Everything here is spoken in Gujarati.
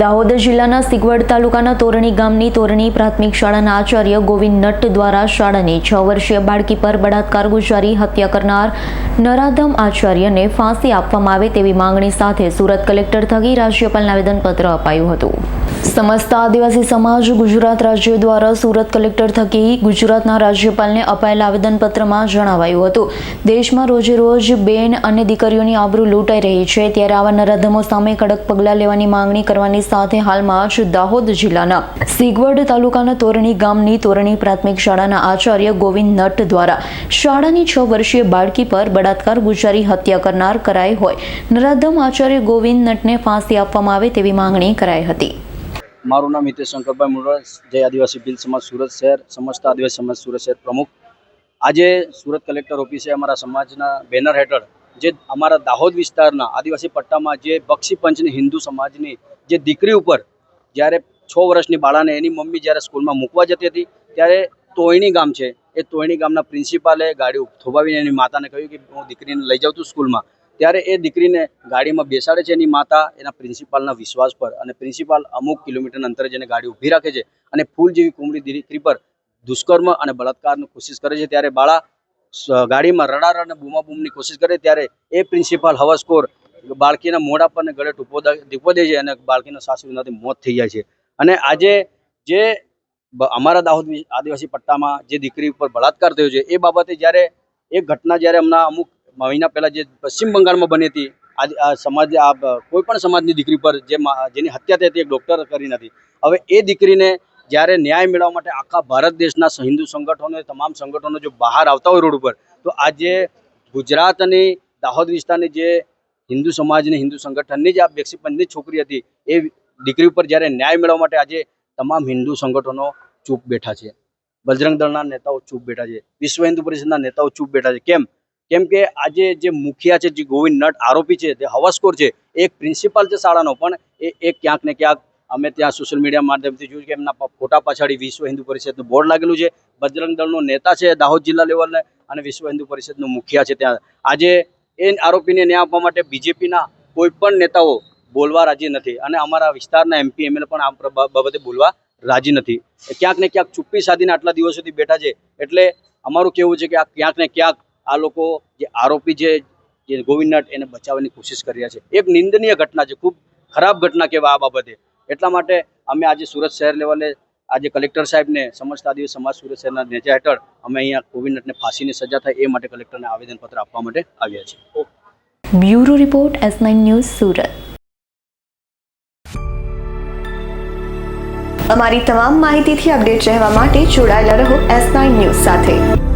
દાહોદ જિલ્લાના સિગવડ તાલુકાના તોરણી ગામની તોરણી પ્રાથમિક શાળાના આચાર્ય ગોવિંદ નટ્ટ દ્વારા શાળાની છ વર્ષીય બાળકી પર બળાત્કાર ગુજારી હત્યા કરનાર નરાધમ આચાર્યને ફાંસી આપવામાં આવે તેવી માંગણી સાથે સુરત કલેક્ટર થકી રાજ્યપાલને આવેદનપત્ર અપાયું હતું. સમસ્ત આદિવાસી સમાજ ગુજરાત રાજ્ય દ્વારા સુરત કલેક્ટર થકી ગુજરાતના રાજ્યપાલને અપાયેલા આવેદનપત્રમાં જણાવાયું હતું. દેશમાં રોજે રોજ બેન અને દીકરીઓની આબરૂ લૂંટાઈ રહી છે. ત્યારે આવા નરાધમો સામે કડક પગલાં લેવાની માંગણી કરવાની સાથે હાલમાં જ દાહોદ જિલ્લાના સિગવડ તાલુકાના તોરણી ગામની તોરણી પ્રાથમિક શાળાના આચાર્ય ગોવિંદ નટ દ્વારા શાળાની છ વર્ષીય બાળકી પર બળાત્કાર ગુજારી હત્યા કરનાર કરાઈ હોય. નરાધમ આચાર્ય ગોવિંદ નટને ફાંસી આપવામાં આવે તેવી માંગણી કરાઈ હતી. મારું નામ હિતેશ શંકરભાઈ મુરવા જય આદિવાસી ભીલ સમાજ સુરત શહેર, સમસ્ત આદિવાસી સમાજ સુરત શહેર પ્રમુખ. આજે સુરત કલેક્ટર ઓફિસે અમારા સમાજના બેનર હેઠળ જે અમારા દાહોદ વિસ્તારના આદિવાસી પટ્ટામાં જે બક્ષી પંચની હિન્દુ સમાજની જે દીકરી ઉપર જ્યારે છ વર્ષની બાળાને એની મમ્મી જ્યારે સ્કૂલમાં મૂકવા જતી હતી, ત્યારે તોયણી ગામ છે, એ તોયણી ગામના પ્રિન્સિપાલે ગાડી થોભાવીને એની માતાને કહ્યું કે હું દીકરીને લઈ જાઉં છું સ્કૂલમાં. ત્યારે એ દીકરીને ગાડીમાં બેસાડે છે એની માતા, એના પ્રિન્સિપાલના વિશ્વાસ પર. અને પ્રિન્સિપાલ અમુક કિલોમીટરના અંતરે જેને ગાડી ઊભી રાખે છે અને ફૂલ જેવી કુમળી દીકરી પર દુષ્કર્મ અને બળાત્કારની કોશિશ કરે છે. ત્યારે બાળા ગાડીમાં રડાર અને બૂમાબૂમની કોશિશ કરે ત્યારે એ પ્રિન્સિપાલ હવસખોર બાળકીના મોઢા પર ગળે ટૂંપો ટીપો દે છે અને બાળકીના સાસરીનાથી મોત થઈ જાય છે. અને આજે જે અમારા દાહોદ આદિવાસી પટ્ટામાં જે દીકરી ઉપર બળાત્કાર થયો છે, એ બાબતે જ્યારે, એ ઘટના જ્યારે હમણાં અમુક મહિના પહેલા જે પશ્ચિમ બંગાળમાં બની હતી, આજે આ સમાજ, આ કોઈ પણ સમાજની દીકરી પર જે જેની હત્યા થઈ હતી, એક ડૉક્ટર કરી નથી. હવે એ દીકરીને જ્યારે ન્યાય મેળવવા માટે આખા ભારત દેશના હિન્દુ સંગઠનો તમામ સંગઠનો જો બહાર આવતા હોય રોડ ઉપર, તો આજે ગુજરાતની દાહોદ વિસ્તારની જે હિન્દુ સમાજની હિન્દુ સંગઠનની જે આ બેક્ષી પંચની છોકરી હતી, એ દીકરી ઉપર જ્યારે ન્યાય મેળવવા માટે આજે તમામ હિન્દુ સંગઠનો ચૂપ બેઠા છે. બજરંગ દળના નેતાઓ ચૂપ બેઠા છે. વિશ્વ હિન્દુ પરિષદના નેતાઓ ચૂપ બેઠા છે. કેમ? કેમ કે આજે જે મુખિયા છે, જે ગોવિંદ નટ આરોપી છે તે હવસખોર છે એક પ્રિન્સિપાલ છે શાળાનો, પણ એ એક ક્યાંક ને ક્યાંક અમે ત્યાં સોશિયલ મીડિયા માધ્યમથી જોયું કે એમના ફોટા પાછળ વિશ્વ હિન્દુ પરિષદનું બોર્ડ લાગેલું છે. બજરંગ દળનો નેતા છે દાહોદ જિલ્લા લેવલને અને વિશ્વ હિન્દુ પરિષદનું મુખિયા છે ત્યાં. આજે એ આરોપીને ન્યાય આપવા માટે બીજેપીના કોઈ પણ નેતાઓ બોલવા રાજી નથી અને અમારા વિસ્તારના એમપી એમએલએ પણ આ બાબતે બોલવા રાજી નથી. ક્યાંક ને ક્યાંક ચુપ્પી સાધીને આટલા દિવસ સુધી બેઠા છે. એટલે અમારું કેવું છે કે આ ક્યાંક ને ક્યાંક આ લોકો જે આરોપી જે જે ગોવિંદ એને બચાવવાની કોશિશ કરી રહ્યા છે. એક નિંદનીય ઘટના છે, ખૂબ ખરાબ ઘટના કહેવાય આ બાબતે. એટલા માટે અમે આજે સુરત શહેર લેવલે આજે કલેક્ટર સાહેબને સમજતા આદિવાસી સમાજ સુરત શહેરના નેજા હેઠળ અમે અહીંયા ગોવિંદ નટને ફાંસીની સજા થાય એ માટે કલેક્ટરને આવેદનપત્ર આપવા માટે આવ્યા છીએ. Bureau report S news Surat. અમારી તમામ માહિતીથી અપડેટ રહેવા માટે જોડાયેલા રહો એસ ન્યૂઝ સાથે.